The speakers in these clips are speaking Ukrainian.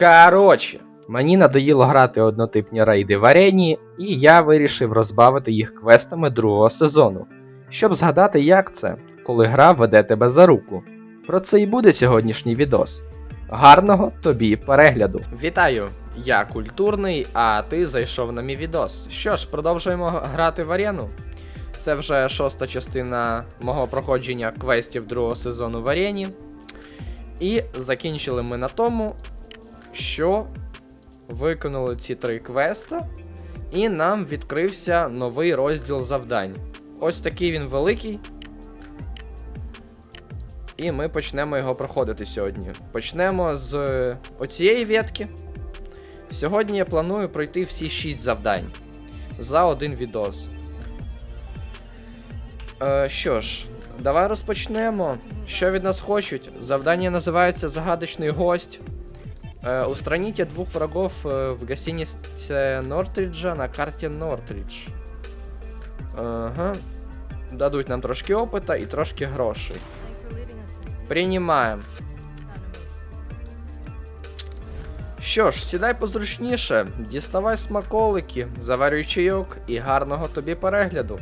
Коротше, мені надоїло грати однотипні рейди в арені, і я вирішив розбавити їх квестами другого сезону, щоб згадати, як це, коли гра веде тебе за руку. Про це і буде сьогоднішній відос. Гарного тобі перегляду. Вітаю! Я культурний, а ти зайшов на мій відос. Що ж, продовжуємо грати в арену. Це вже шоста частина мого проходження квестів другого сезону в арені. І закінчили ми на тому, що виконали ці три квеста, і нам відкрився новий розділ завдань. Ось такий він великий. І ми почнемо його проходити сьогодні. Почнемо з оцієї ветки. Сьогодні я планую пройти всі 6 завдань за один відос. Е, що ж, давай розпочнемо. Що від нас хочуть? Завдання називається Загадочний гость. Э, устраните двух врагов э, в гостинице Нортриджа на карті Нортридж. Ага. Дадуть нам трошки опита і трошки грошей. Приймаємо. Що ж, сідай позручніше, діставай смаколики, заварюй чайок і гарного тобі перегляду.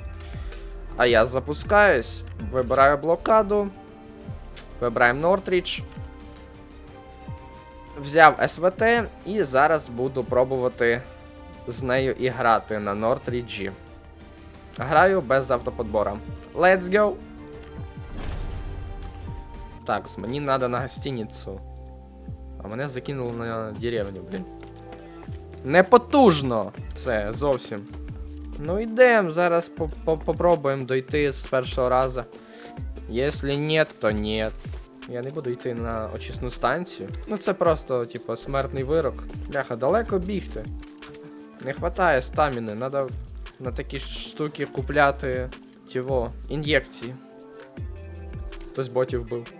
А я запускаюсь, вибираю блокаду, вибираємо Нортрідж. Взяв СВТ і зараз буду пробувати з нею і грати на Нортріджі. Граю без автоподбора. Let's go! Так, мені треба на гостиницю. А мене закинуло на деревню, блін. Непотужно! Це зовсім. Ну йдем, зараз по- по- попробуємо дойти з першого разу. Якщо нет, то нет. Я не буду йти на очисну станцію. Ну це просто, типу, смертний вирок. Бляха, далеко бігти. Не хватає стаміни, треба на такі штуки купляти тіво, ін'єкції. Хтось ботів вбив.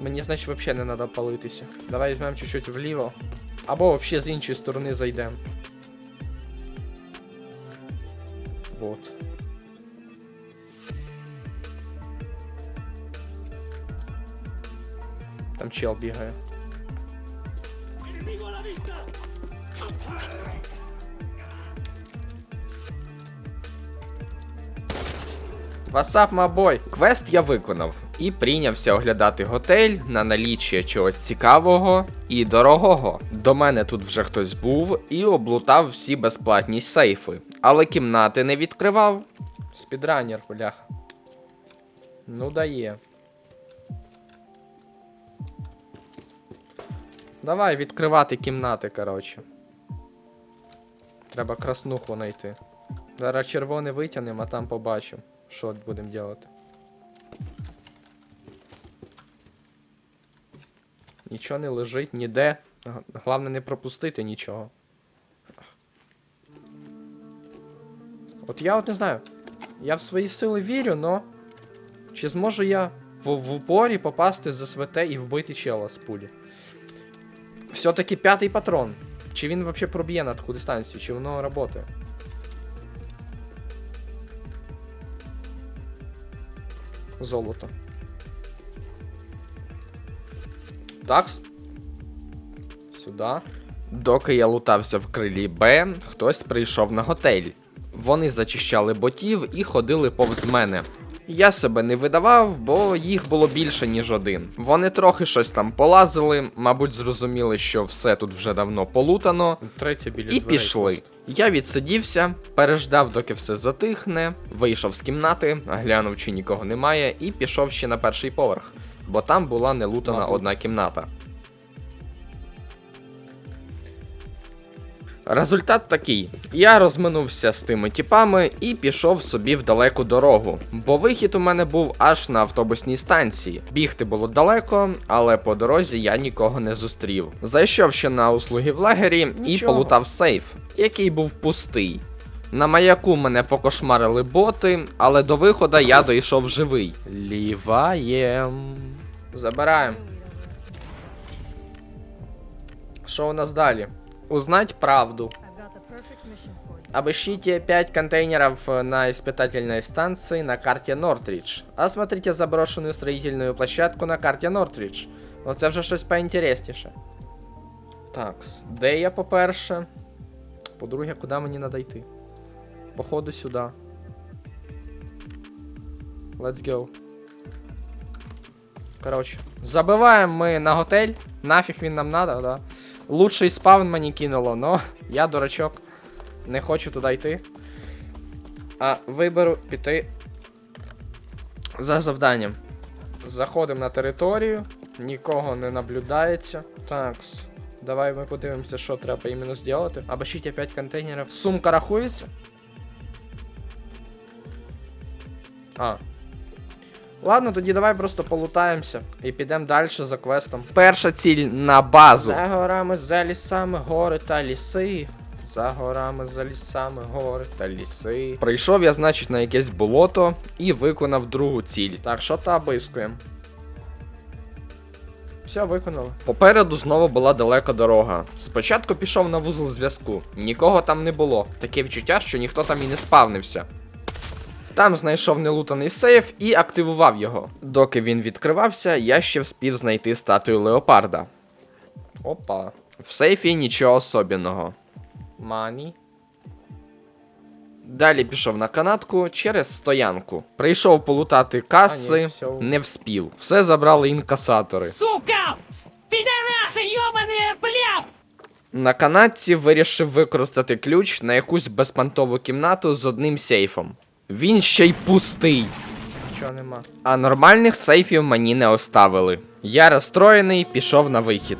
Мені, значить, взагалі не треба палитися. Давай візьмемо чуть-чуть вліво. Або взагалі з іншої сторони зайдемо. Вот. Чел бігає. Васап, мабой! Квест я виконав і прийнявся оглядати готель на наліччя чогось цікавого і дорогого. До мене тут вже хтось був і облутав всі безплатні сейфи, але кімнати не відкривав. Спідранер, бляха. Ну дає. Давай відкривати кімнати, коротше. Треба краснуху знайти. Зараз червоне витягнемо, а там побачимо, що будемо робити. Нічого не лежить ніде. Головне не пропустити нічого. От я от не знаю. Я в свої сили вірю, но. Чи зможу я в, в упорі попасти з СВТ і вбити чела з пулі? Все-таки п'ятий патрон. Чи він вообще проб'є на таку дистанцію, чи воно работає? Золото. Такс. Сюди. Доки я лутався в крилі Б, хтось прийшов на готель. Вони зачищали ботів і ходили повз мене. Я себе не видавав, бо їх було більше, ніж один. Вони трохи щось там полазили, мабуть, зрозуміли, що все тут вже давно полутано, Третя біля і дверей пішли. просто. Я відсидівся, переждав, доки все затихне, вийшов з кімнати, глянув, чи нікого немає, і пішов ще на перший поверх, бо там була нелутана Мабуть. одна кімната. Результат такий: я розминувся з тими тіпами і пішов собі в далеку дорогу, бо вихід у мене був аж на автобусній станції. Бігти було далеко, але по дорозі я нікого не зустрів. Зайшов ще на услуги в лагері і Нічого. полутав сейф, який був пустий. На маяку мене покошмарили боти, але до виходу я дійшов живий. Ліваєм. Забираємо. Що у нас далі? Узнать правду. Обыщите 5 контейнеров э, на испытательной станции на карте Нортридж. Осмотрите заброшенную строительную площадку на карте Нортридж. Оце вже щось поінтересніше. Так, де я, по-перше? По-друге, куди мені треба йти? Походу сюди. Let's go. Коротше, забиваємо ми на готель. Нафіг він нам надо, да. Лучший спавн мені кинуло, но я дурачок. Не хочу туди йти. А виберу піти за завданням. Заходимо на територію, нікого не наблюдається. Так, давай ми подивимося, що треба іменно зробити. Обошіть 5 контейнерів. Сумка рахується? А. Ладно, тоді давай просто полутаємося і підемо далі за квестом. Перша ціль на базу. За горами, за лісами, гори та ліси. За горами, за лісами, гори та ліси. Прийшов я, значить, на якесь болото і виконав другу ціль. Так, що та обискуємо? Все, виконали. Попереду знову була далека дорога. Спочатку пішов на вузол зв'язку. Нікого там не було. Таке відчуття, що ніхто там і не спавнився. Там знайшов нелутаний сейф і активував його. Доки він відкривався, я ще вспів знайти статую леопарда. Опа. В сейфі нічого особенного. Мані. Далі пішов на канатку через стоянку. Прийшов полутати каси, А, ні, всьо. не вспів. Все забрали інкасатори. Сука! Пидорасы, ёбаные, бля! На канатці вирішив використати ключ на якусь безпантову кімнату з одним сейфом. Він ще й пустий. Нічого нема. А нормальних сейфів мені не оставили. Я розстроєний, пішов на вихід.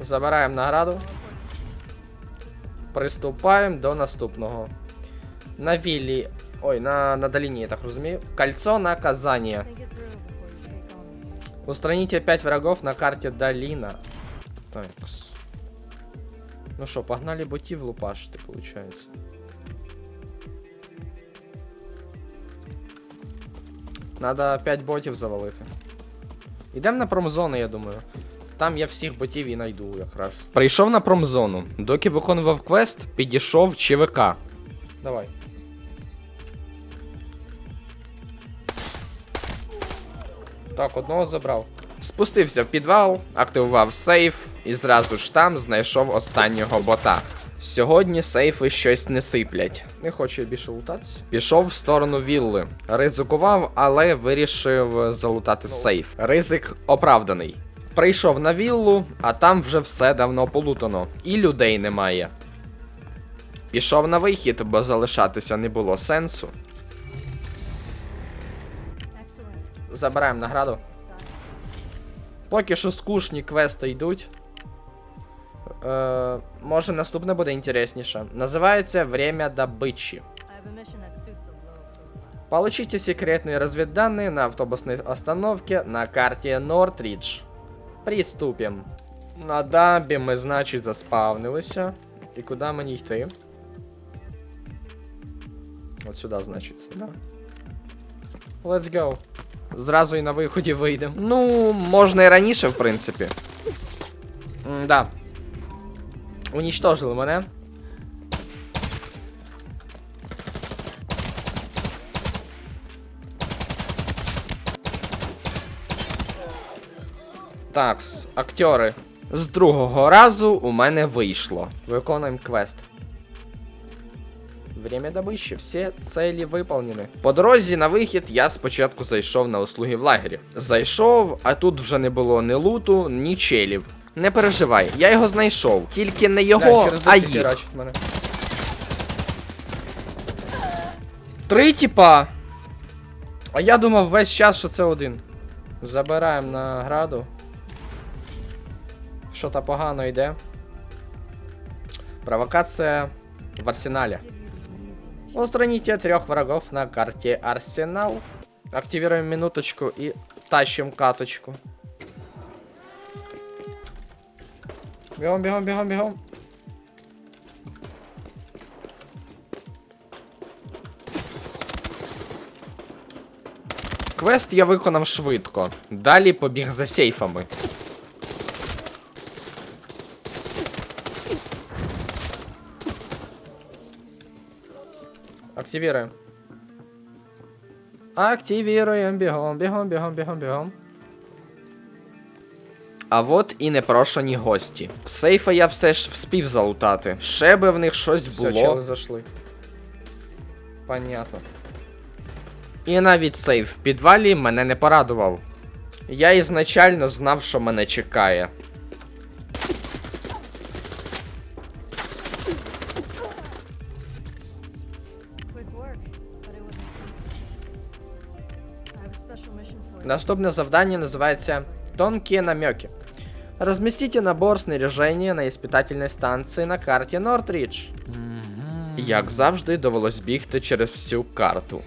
Забираємо награду. Приступаємо до наступного. На віллі. Ой, на, на долині, я так розумію. Кольцо наказания. Think it through before you take on these missions. Устраните 5 врагов на карте долина. Так. Ну що, погнали ботів лупашити, получается. Надо 5 ботів завалити. Ідемо на промзону, я думаю. Там я всіх ботів і найду якраз. Прийшов на промзону. Доки виконував квест, підійшов ЧВК. Давай. Так, одного забрав. Спустився в підвал, активував сейф і зразу ж там знайшов останнього бота. Сьогодні сейфи щось не сиплять. Не хочу я більше лутатися. Пішов в сторону вілли. Ризикував, але вирішив залутати сейф. Ризик оправданий. Прийшов на віллу, а там вже все давно полутано, і людей немає. Пішов на вихід, бо залишатися не було сенсу. Забираємо награду. Поки що скучні квести йдуть. Е, може наступне буде інтересніше. Називається Время добычи. I have a mission that suits a low profile. Получите секретные разведданные на автобусной остановке на карте Нортридж. Приступим. На дамбі ми, значить, заспавнилися. І куди мені йти? От сюди, значить, да. Let's go. Зразу і на виході вийдемо. Ну, можна і раніше, в принципі. М, Да. Унічтожили мене. Так, актери. З другого разу у мене вийшло. Виконуємо квест. Время добычи. Всі цілі виповнені. По дорозі на вихід я спочатку зайшов на услуги в лагері. Зайшов, а тут вже не було ні луту, ні челів. Не переживай, я його знайшов. Тільки не його, через а їх. мене. Три типа. А я думав весь час, що це один. Забираємо награду. Що-то погано йде. Провокація в mission. Устраните трех врагов на карте Арсенал. Активируем минуточку и тащим каточку. Бегом, бегом, бегом, бегом. Квест я виконав швидко. Далі побіг за сейфами. Активируем. Активіруємо бігом, бігом, бігом, бігом, бігом. А от і непрошені гості. Сейфа я все ж вспів залутати. Ще би в них щось було. Все, чели зайшли. Понятно. І навіть сейф в підвалі мене не порадував. Я ізначально знав, що мене чекає. Наступне завдання називається Тонкие намеки. Разместите набор снаряжения на испытательной станції на карті Нортріч. Як завжди, довелось бігти через всю карту.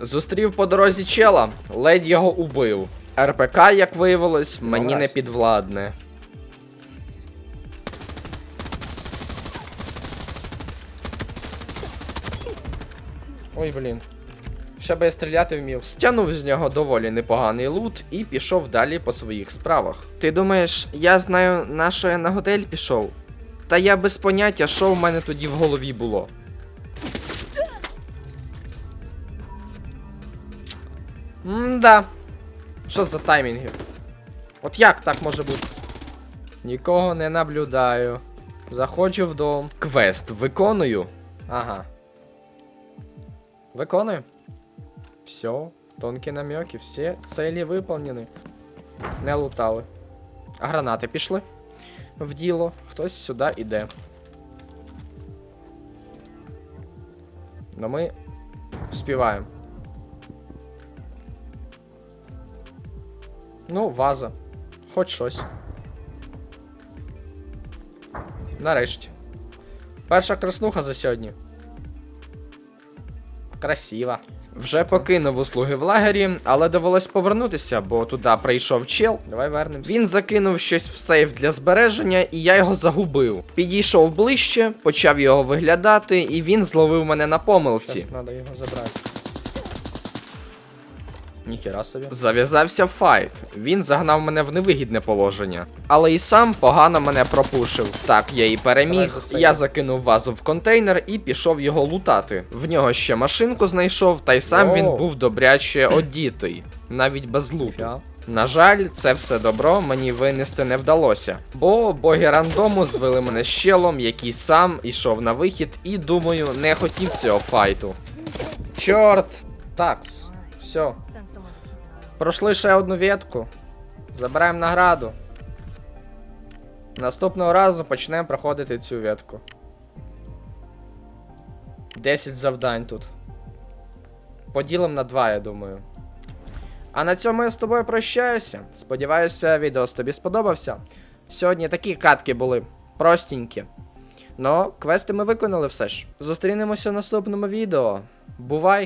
Зустрів по дорозі чела, ледь його убив. РПК, як виявилось, мені не підвладне. Ой, блін. Ще би я стріляти вмів. Стягнув з нього доволі непоганий лут і пішов далі по своїх справах. Ти думаєш, я знаю, на що я на готель пішов? Та я без поняття, що в мене тоді в голові було. М-да. Що за таймінги? От як так може бути? Нікого не наблюдаю. Заходжу в дом. Квест виконую. Ага. Виконую. Все. Тонкі намеки, всі цілі виповнені. Не лутали. А гранати пішли. В діло. Хтось сюди іде. Но ми вспіваємо. Ну, ваза. Хоч щось. Нарешті. Перша краснуха за сьогодні. Красива. Вже покинув услуги в лагері, але довелось повернутися, бо туди прийшов чел. Давай вернемось. Він закинув щось в сейф для збереження, і я його загубив. Підійшов ближче, почав його виглядати, і він зловив мене на помилці. Треба його забрати. Ніхера собі. Зав'язався файт. Він загнав мене в невигідне положення. Але і сам погано мене пропушив. Так, я і переміг. Я закинув вазу в контейнер і пішов його лутати. В нього ще машинку знайшов, та й сам він був добряче одітий, навіть без луту. На жаль, це все добро мені винести не вдалося. Бо боги рандому звели мене щелом, який сам ішов на вихід, і думаю, не хотів цього файту. Чорт! Такс. Все. Пройшли ще одну ветку. Забираємо награду. Наступного разу почнемо проходити цю ветку. 10 завдань тут. Поділимо на 2, я думаю. А на цьому я з тобою прощаюся. Сподіваюся, відео тобі сподобався. Сьогодні такі катки були простенькі. Но квести ми виконали все ж. Зустрінемося в наступному відео. Бувай!